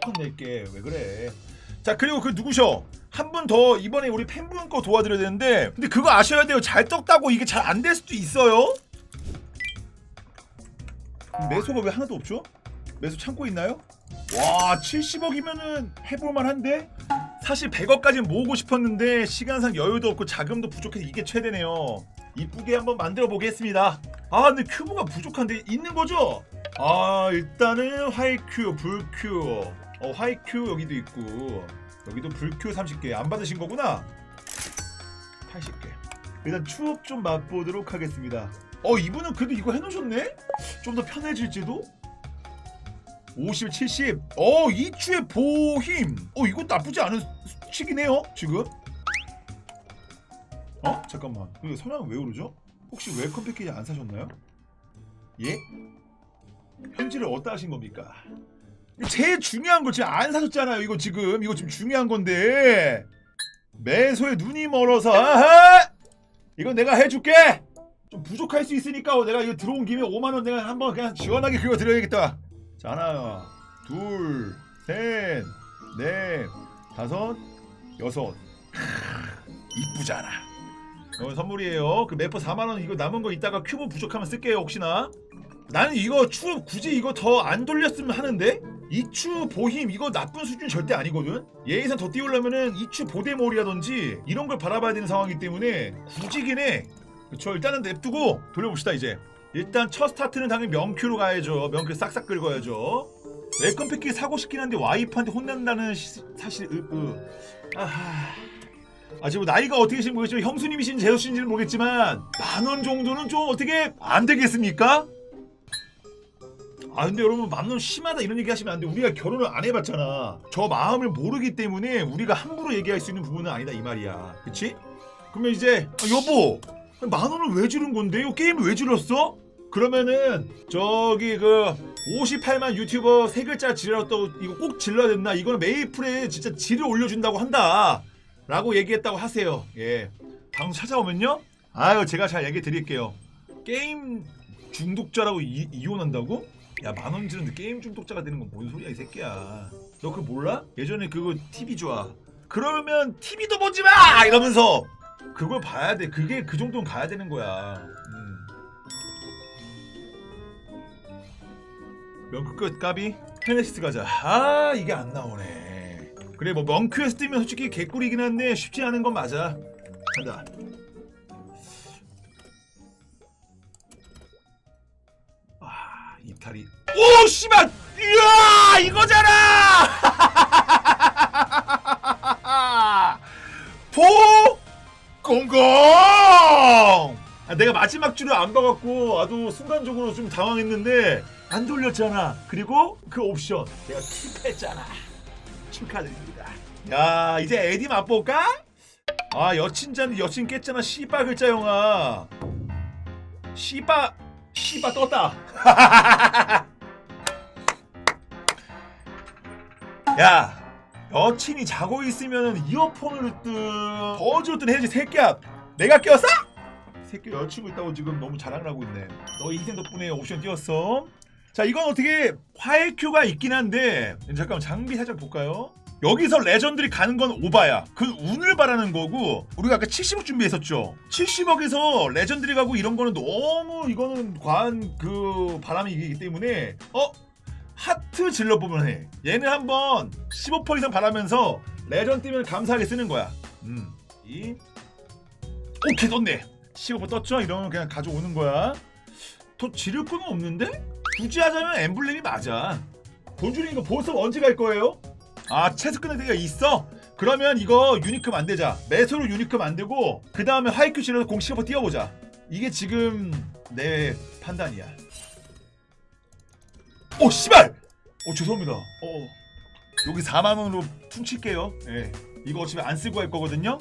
컷 낼게. 왜 그래? 자 그리고 그 누구셔? 한 분 더 이번에 우리 팬분 거 도와드려야 되는데 근데 그거 아셔야 돼요. 잘 떴다고 이게 잘 안 될 수도 있어요. 매수가 왜 하나도 없죠? 매수 참고 있나요? 와 70억이면은 해볼만 한데? 사실 100억까지 모으고 싶었는데 시간상 여유도 없고 자금도 부족해서 이게 최대네요. 이쁘게 한번 만들어 보겠습니다. 아 근데 큐브가 부족한데 있는 거죠? 아 일단은 하이큐 불큐 어 하이큐 여기도 있고 여기도 불큐 30개 안 받으신 거구나 80개 일단 추억 좀 맛보도록 하겠습니다 어 이분은 그래도 이거 해놓으셨네? 좀 더 편해질지도? 50, 70. 어, 이추의 보힘. 어, 이거 나쁘지 않은 수치기네요, 지금. 어? 잠깐만. 이거 선양 왜 오르죠? 혹시 웰컴 패키지 안 사셨나요? 예? 현질을 어디다 하신 겁니까? 제일 중요한 거 지금 안 사셨잖아요. 이거 지금 이거 지금 중요한 건데 매소에 눈이 멀어서 아하! 이건 내가 해줄게. 좀 부족할 수 있으니까 내가 이거 들어온 김에 5만 원 내가 한번 그냥 시원하게 그거 드려야겠다. 자 하나, 둘, 셋, 넷, 다섯, 여섯. 크, 이쁘잖아. 이거 선물이에요. 그 매포 4만 원 이거 남은 거 이따가 큐브 부족하면 쓸게요 혹시나. 나는 이거 추 굳이 이거 더 안 돌렸으면 하는데 이추 보힘 이거 나쁜 수준 절대 아니거든. 예의상 더 띄우려면은 이추 보데몰이라든지 이런 걸 바라봐야 되는 상황이기 때문에 굳이긴 해. 그쵸 일단은 냅두고 돌려봅시다 이제. 일단 첫 스타트는 당연히 명큐로 가야죠. 명큐 싹싹 긁어야죠. 웰컴 패키지 사고 싶긴 한데 와이프한테 혼난다는 시- 사실 으, 으. 아하. 아직 뭐 나이가 어떻게 되신지 모르겠지만 형수님이신지 제수신지는 모르겠지만 만 원 정도는 좀 어떻게 안 되겠습니까? 아 근데 여러분 만원 심하다 이런 얘기 하시면 안 돼. 우리가 결혼을 안 해봤잖아. 저 마음을 모르기 때문에 우리가 함부로 얘기할 수 있는 부분은 아니다 이 말이야. 그치? 그러면 이제 아, 여보 만 원을 왜 주는 건데? 이 게임을 왜 줄였어? 그러면은 저기 그 58만 유튜버 세 글자 지르렀다고 이거 꼭 질러야 된다. 이거는 메이플에 진짜 질을 올려준다고 한다. 라고 얘기했다고 하세요. 예. 방송 찾아오면요. 아유 제가 잘 얘기 드릴게요. 게임 중독자라고 이, 이혼한다고? 야 만원 지르는데 게임 중독자가 되는 건 뭔 소리야 이 새끼야. 너 그거 몰라? 예전에 그거 TV 좋아. 그러면 TV도 보지 마 이러면서 그걸 봐야 돼. 그게 그 정도는 가야 되는 거야. 음. 명크 끝 까비 페네시스 가자. 아 이게 안 나오네. 그래 뭐 멍큐에서 뛰면 솔직히 개꿀이긴 한데 쉽지 않은 건 맞아. 간다. 아 이탈이. 오 씨발! 이야 이거잖아! 보 공공! 아, 내가 마지막 줄을 안 봐갖고 아주 순간적으로 좀 당황했는데 안 돌렸잖아. 그리고 그 옵션 내가 킵했잖아. 축하드립니다. 야 이제 에디 맛볼까? 아 여친자는 여친 깼잖아. 씨바 글자 영아. 씨바 씨바 떴다. 야 여친이 자고 있으면 이어폰을 듣든 거주든 해야지 새끼야 내가 꼈어? 새끼 여친구 있다고 지금 너무 자랑을 하고 있네 너 인생 덕분에 옵션 띄웠어 자 이건 어떻게 화일큐가 있긴 한데 잠깐 만 장비 살짝 볼까요? 여기서 레전드리 가는 건 오바야 그 운을 바라는 거고 우리가 아까 70억 준비했었죠 70억에서 레전드리 가고 이런 거는 너무 이거는 과한 그 바람이 이기 때문에 어? 하트 질러보면 해. 얘는 한번 15% 이상 바라면서 레전 뜨면 감사하게 쓰는 거야. 음. 이. 오케이 떴네. 15% 떴죠? 이러면 그냥 가져오는 거야. 더 지를 건 없는데? 굳이 하자면 엠블렘이 맞아. 본주님 이거 보석 언제 갈 거예요? 아 채스 끝낼 때가 있어? 그러면 이거 유니크 만들자. 매소로 유니크 만들고 그 다음에 하이큐 실어서 공15% 띄워보자. 이게 지금 내 판단이야. 오 씨발! 오 죄송합니다. 어 여기 4만 원으로 퉁칠게요. 예. 이거 어차피 안 쓰고 할 거거든요.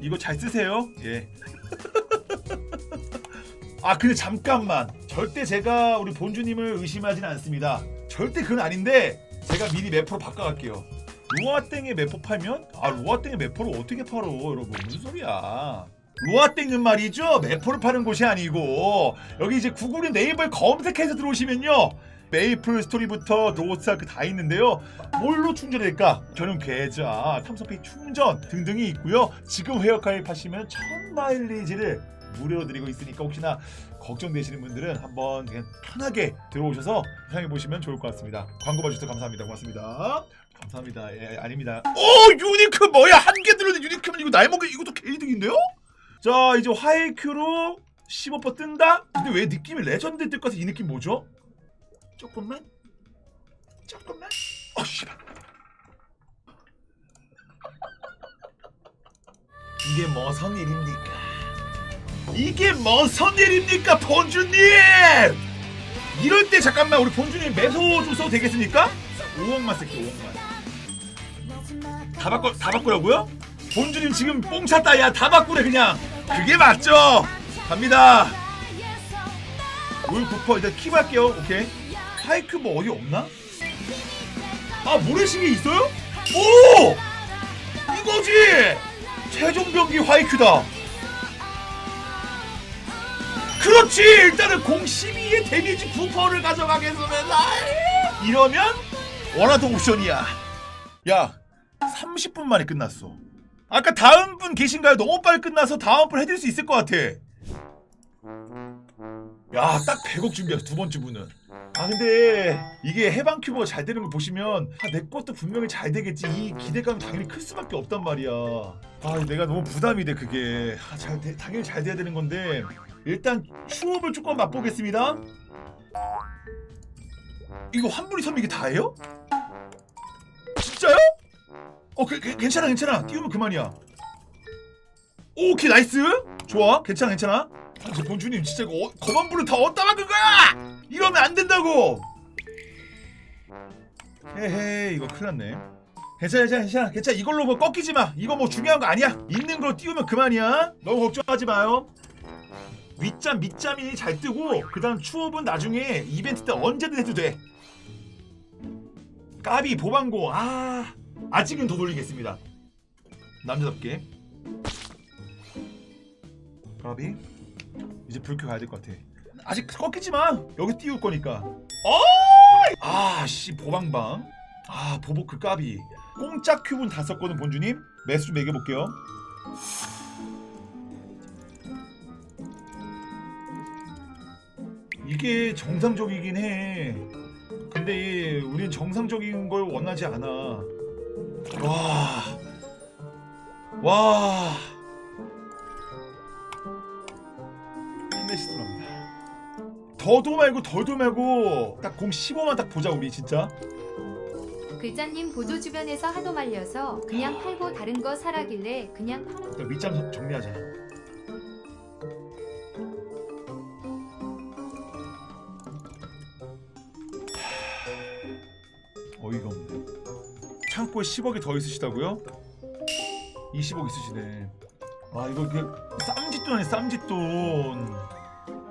이거 잘 쓰세요. 예. 아 근데 잠깐만. 절대 제가 우리 본주님을 의심하진 않습니다. 절대 그건 아닌데 제가 미리 매포로 바꿔갈게요. 루아땡의 매포 팔면 아 루아땡의 매포를 어떻게 팔어 여러분 무슨 소리야? 루아땡은 말이죠 매포를 파는 곳이 아니고 여기 이제 구글인 네이버에 검색해서 들어오시면요 메이플 스토리부터 노스아크 다 있는데요. 뭘로 충전될까? 저는 계좌, 탐성페이 충전 등등이 있고요. 지금 회원 가입하시면 1000 마일리지를 무료로 드리고 있으니까 혹시나 걱정되시는 분들은 한번 그냥 편하게 들어오셔서 사용해 보시면 좋을 것 같습니다. 광고 봐주셔서 감사합니다. 고맙습니다. 감사합니다. 예, 아닙니다. 오 유니크 뭐야 한 개 들었는데 유니크면 이거 날 먹게 이것도 개이득인데요? 자 이제 화이큐로 15% 뜬다? 근데 왜 느낌이 레전드 뜰것 같아 이 느낌 뭐죠? 조금만 조금만 어 씨발 이게 무슨 일입니까? 이게 무슨 일입니까 본주님 이럴 때 잠깐만 우리 본주님 매소 좀 써도 되겠습니까? 5억만 쓸게 5억만 다 바꿔 다 바꾸라고요? 본주님 지금 뽕 찼다 야 다 바꾸래 그냥 그게 맞죠? 갑니다 올 9퍼 일단 킵 할게요 오케이 하이크 뭐 어디 없나? 아 모래시계 있어요? 오! 이거지! 최종 병기 화이크다 그렇지! 일단은 공 12의 데미지 9%를 가져가겠으면 아이! 이러면 원하던 옵션이야. 야 30분 만에 끝났어. 아까 다음 분 계신가요? 너무 빨리 끝나서 다음 분 해드릴 수 있을 것 같아. 야 딱 100억 준비했어 두 번째 분은. 아 근데 이게 해방 큐브가 잘 되는 걸 보시면 아, 내 것도 분명히 잘 되겠지. 이 기대감이 당연히 클 수밖에 없단 말이야. 아 내가 너무 부담이 돼 그게. 아, 잘 돼- 당연히 잘 돼야 되는 건데 일단 추업을 조금 맛보겠습니다. 이거 환불이 섬 이게 다예요? 진짜요? 어 그, 그, 괜찮아 괜찮아. 띄우면 그만이야. 오케이 나이스. 좋아. 괜찮아 괜찮아. 아, 저 본주님 진짜 이거 어, 거만부를 다 어디다 막은 거야! 이러면 안 된다고! 헤헤 이거 큰일 났네. 괜찮아 괜찮아 괜찮아. 괜찮아. 이걸로 뭐 꺾이지 마. 이거 뭐 중요한 거 아니야. 있는 걸 띄우면 그만이야. 너무 걱정하지 마요 윗잠 밑잠이 잘 뜨고 그 다음 추업은 나중에 이벤트 때 언제든 해도 돼. 까비 보방고. 아 아직은 더 돌리겠습니다. 남자답게. 까비 이제 불켜 가야 될 것 같아. 아직 꺾이지 마. 여기 띄울 거니까. 아씨 보방방 아 보보크 까비. 공짜 큐브는 다 썼거든 본주님. 매수 좀 매겨볼게요 이게 정상적이긴 해 근데 우린 정상적인 걸 원하지 않아 와. 와. 힘내시더랍니다. 더도 말고 덜도 말고 딱 공 15만 딱 보자 우리 진짜. 글자님 보조 주변에서 하도 말려서 그냥 팔고 다른 거 사라길래 그냥 팔아. 일단 밑장 정리하자. 어이가 없네. 창고에 10억이 더 있으시다고요? 20억 있으시네. 아 이거 그 쌈짓돈이네 쌈짓돈.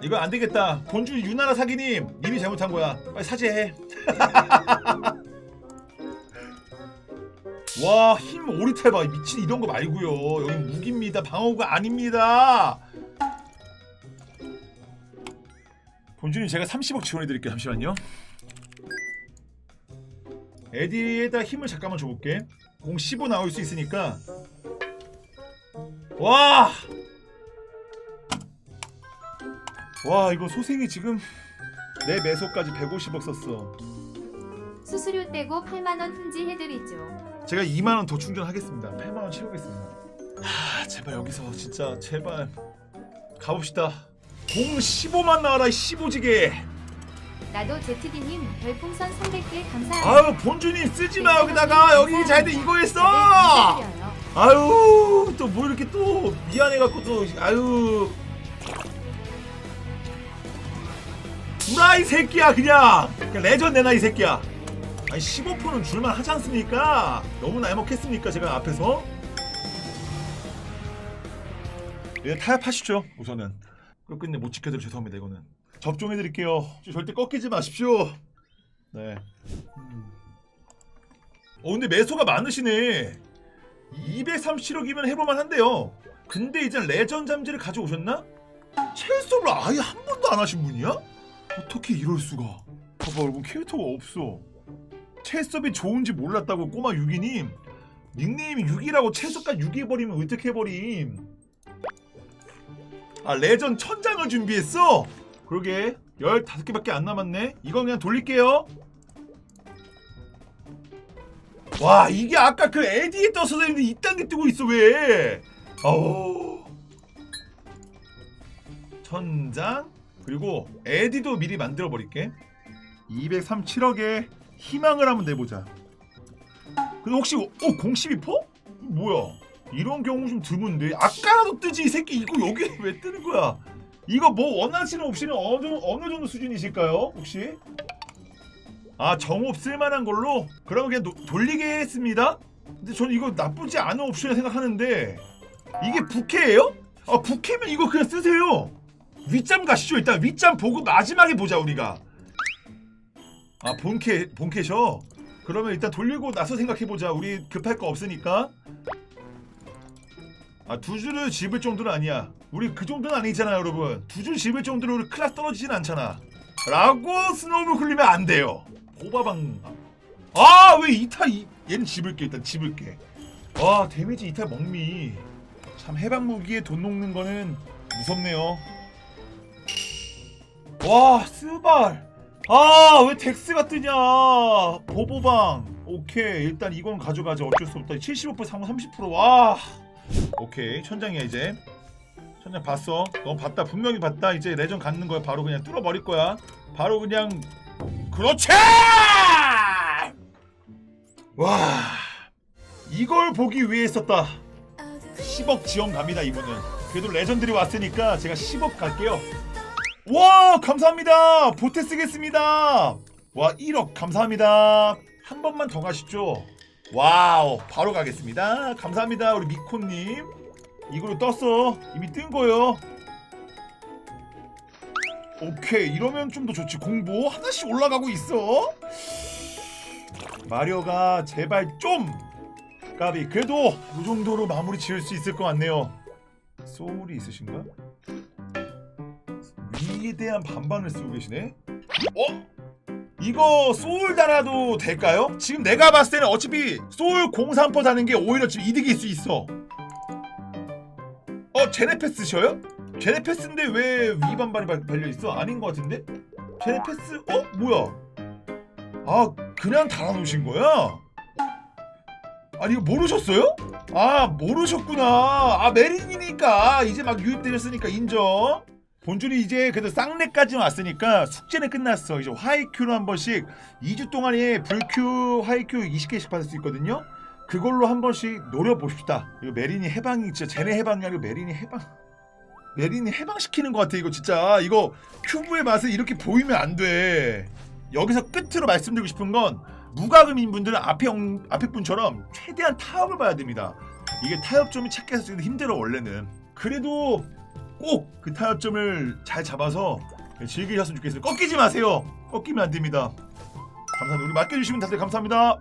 이거 안 되겠다. 본주 유나라 사기님 님이 잘못한 거야. 빨리 사죄해. 와 힘 오리탈 봐 미친 이런 거 말고요 여기 무기입니다 방어구가 아닙니다 본주님 제가 30억 지원해 드릴게요 잠시만요 에디에다 힘을 잠깐만 줘볼게 공 15 나올 수 있으니까 와! 와 이거 소생이 지금 내 매소까지 150억 썼어 수수료 떼고 8만 원 훈지 해드리죠. 제가 2만 원 더 충전하겠습니다. 8만 원 채우겠습니다. 하, 제발 여기서 진짜 제발 가봅시다. 공 15만 나와라 15지게. 나도 제트디님 별풍선 300개 감사합니다. 아유 본주님 쓰지 마 여기다가 여기 잘 돼 이거 했어. 감사드려요. 아유 또 뭐 이렇게 또 미안해 갖고 또 아유. 우라 이 새끼야 그냥 그냥 레전 내놔 이 새끼야. 아니 15%는 줄만 하지 않습니까? 너무 날먹했습니까 제가 앞에서? 예, 타협하시죠 우선은 끝끝내 못 지켜드려 죄송합니다 이거는 접종해 드릴게요 절대 꺾이지 마십시오 네 음. 어 근데 매소가 많으시네 237억이면 해볼만 한데요 근데 이제 레전 잠재를 가져오셨나? 첼소를 아예 한 번도 안 하신 분이야? 어떻게 이럴 수가 봐봐 여러분 캐릭터가 없어 채섭이 좋은지 몰랐다고 꼬마 유기님 닉네임이 6이라고 채섭까지 6 해버리면 어떻게 해버림 아 레전 천장을 준비했어? 그러게 15개밖에 안 남았네. 이건 그냥 돌릴게요. 와 이게 아까 그 에디에 떠서 되는데 이딴 게 뜨고 있어 왜? 어우. 천장 그리고 에디도 미리 만들어 버릴게. 237억에 희망을 한번 내보자. 근데 혹시 어 공시비포? 뭐야? 이런 경우 좀 드문데. 아까라도 뜨지 이 새끼. 이거 여기 왜 뜨는 거야 이거 뭐 원하시는 옵션은 어느, 어느 정도 수준이실까요 혹시? 아 정옵 쓸만한 걸로? 그러면 그냥 노- 돌리게 했습니다? 근데 저는 이거 나쁘지 않은 옵션이라 생각하는데 이게 부캐예요? 아 부캐면 이거 그냥 쓰세요. 윗잠 가시죠 일단. 윗잠 보고 마지막에 보자 우리가. 아 본캐 본캐셔? 그러면 일단 돌리고 나서 생각해보자. 우리 급할 거 없으니까 아 두 줄을 집을 정도는 아니야. 우리 그 정도는 아니잖아요 여러분. 두 줄 집을 정도로 우리 클라스 떨어지진 않잖아. 라고 스노우를 굴리면 안 돼요. 호바방. 아왜 이탈 이, 얘는 집을게 일단 집을게 와 데미지 이탈 먹미. 참 해방 무기에 돈 녹는 거는 무섭네요. 와 스발. 아 왜 덱스가 뜨냐? 보보방. 오케이. 일단 이건 가져가자. 어쩔 수 없다. 75% 상호 30%와 오케이 천장이야 이제. 천장 봤어? 너 봤다 분명히 봤다. 이제 레전 갖는 거야. 바로 그냥 뚫어버릴 거야. 바로 그냥 그렇지! 와 이걸 보기 위해 썼다. 10억 지원 갑니다 이분은. 그래도 레전들이 왔으니까 제가 10억 갈게요. 와 감사합니다. 보태 쓰겠습니다. 와 1억 감사합니다. 한 번만 더 가시죠 와우 바로 가겠습니다. 감사합니다 우리 미코님. 이걸로 떴어. 이미 뜬 거예요. 오케이 이러면 좀 더 좋지. 공보 하나씩 올라가고 있어. 마리오가 제발 좀 까비. 그래도 이 정도로 마무리 지을 수 있을 것 같네요. 소울이 있으신가? 위에 대한 반반을 쓰고 계시네. 어? 이거 소울 달아도 될까요? 지금 내가 봤을 때는 어차피 소울 03% 다는 게 오히려 지금 이득일 수 있어. 어, 제네패스셔요? 제네패스인데 왜 위 반반이 발- 발려 있어? 아닌 것 같은데? 제네패스? 어? 뭐야? 아, 그냥 달아놓으신 거야? 아니 이거 모르셨어요? 아 모르셨구나. 아 메린이니까 이제 막 유입되셨으니까 인정. 본줄이 이제 그래도 쌍례까지 왔으니까 숙제는 끝났어. 이제 하이큐로 한 번씩 2주 동안에 불큐 하이큐 20개씩 받을 수 있거든요. 그걸로 한 번씩 노려봅시다. 이거 메린이 해방이 진짜 쟤네 해방이 아니고 메린이 해방. 메린이 해방시키는 것 같아 이거 진짜. 이거 큐브의 맛을 이렇게 보이면 안 돼. 여기서 끝으로 말씀드리고 싶은 건 무과금인 분들은 앞에 형- 앞에 분처럼 최대한 타협을 봐야 됩니다. 이게 타협점이 찾기가 좀 힘들어 원래는. 그래도 꼭 그 타협점을 잘 잡아서 즐기셨으면 좋겠어요. 꺾이지 마세요. 꺾이면 안 됩니다. 감사합니다. 우리 맡겨주시면 다들 감사합니다.